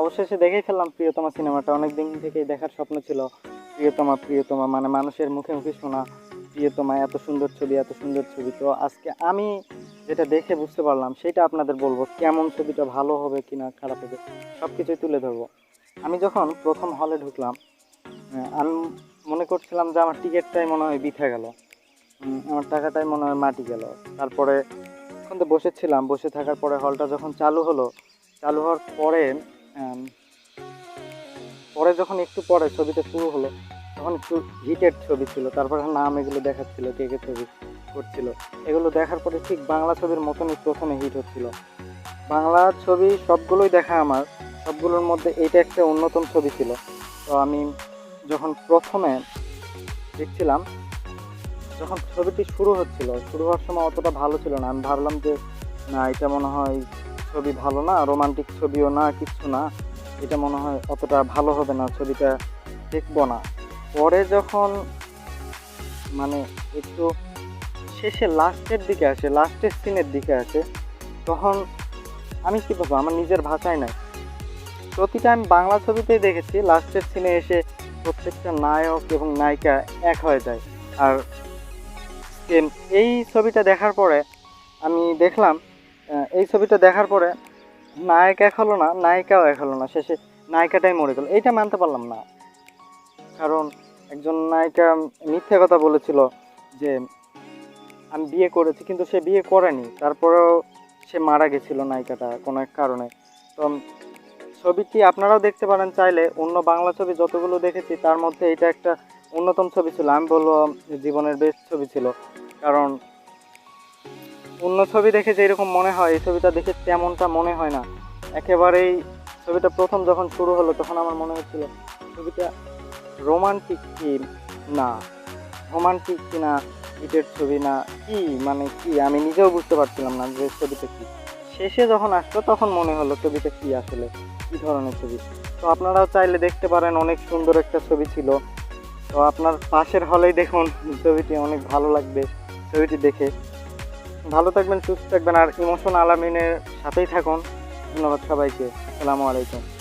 অবশেষে দেখেই ফেললাম প্রিয়তমা সিনেমাটা। অনেক দিন থেকেই দেখার স্বপ্ন ছিল, প্রিয়তমা প্রিয়তমা মানে মানুষের মুখে মুখে শোনা, প্রিয়তমা, এত সুন্দর ছবি, এত সুন্দর ছবি। তো আজকে আমি যেটা দেখে বুঝতে পারলাম, সেটা আপনাদের বলব, কেমন ছবিটা ভালো হবে কি না খারাপ হবে সব কিছুই তুলে ধরবো। আমি যখন প্রথম হলে ঢুকলাম আমি মনে করছিলাম যে আমার টিকিটটাই মনে হয় বিথে গেল। আমার টাকাটাই মনে হয় মাটি গেল। তারপরে এখন তো বসেছিলাম, বসে থাকার পরে হলটা যখন চালু হলো, চালু হওয়ার পরে পরে যখন একটু পরে ছবিটা শুরু হলো, তখন একটু হিটের ছবি ছিল। তারপরে নাম এগুলো দেখাচ্ছিল, কে কে ছবি করছিল। এগুলো দেখার পরে ঠিক বাংলা ছবির মতনই প্রথমে হিট হচ্ছিল। বাংলা ছবি সবগুলোই দেখা আমার, সবগুলোর মধ্যে এইটা একটা অন্যতম ছবি ছিল। তো আমি যখন প্রথমে দেখছিলাম, যখন ছবিটি শুরু হচ্ছিল, শুরু হওয়ার সময় অতটা ভালো ছিল না। আমি ভাবলাম যে, না, এটা মনে হয় ছবি ভালো না রোমান্টিক ছবিও না কিচ্ছু না, এটা মনে হয় অতটা ভালো হবে না, ছবিটা দেখব না। পরে যখন মানে একটু শেষে লাস্টের দিকে আসে, লাস্টের সিনের দিকে আসে, তখন আমি কী বলব আমার নিজের ভাষায় নাই। প্রতিটা আমি বাংলা ছবিতেই দেখেছি, লাস্টের সিনে এসে প্রত্যেকটা নায়ক এবং নায়িকা এক হয়ে যায়। আর এই ছবিটা দেখার পরে আমি দেখলাম এই ছবিটা দেখার পরে নায়ক এক হলো না, নায়িকাও এক হলো না, শেষে নায়িকাটাই মরে গেল। এইটা মানতে পারলাম না। কারণ একজন নায়িকা মিথ্যে কথা বলেছিল যে, আমি বিয়ে করেছি, কিন্তু সে বিয়ে করেনি। তারপরেও সে মারা গেছিল নায়িকাটা কোনো এক কারণে। তো ছবিটি আপনারাও দেখতে পারেন চাইলে? অন্য বাংলা ছবি যতগুলো দেখেছি, তার মধ্যে এটা একটা অন্যতম ছবি ছিল। আমি বলব জীবনের বেস্ট ছবি ছিল। কারণ অন্য ছবি দেখে যে এরকম মনে হয়, এই ছবিটা দেখে তেমনটা মনে হয় না। একেবারেই ছবিটা প্রথম যখন শুরু হলো, তখন আমার মনে হচ্ছিল ছবিটা রোমান্টিক কি না, রোমান্টিক কি না ইটের ছবি না, কি মানে কি? আমি নিজেও বুঝতে পারছিলাম না যে ছবিটা কি। শেষে যখন আসলো, তখন মনে হলো ছবিটা কি আসলে, কি ধরনের ছবি। তো আপনারাও চাইলে দেখতে পারেন, অনেক সুন্দর একটা ছবি ছিল। তো আপনার পাশের হলেই দেখুন, ছবিটি অনেক ভালো লাগবে, ছবিটি দেখে। ভালো থাকবেন সুস্থ থাকবেন আর ইমোশন আলামিনের সাথেই থাকুন। ধন্যবাদ সবাইকে। আসসালামু আলাইকুম।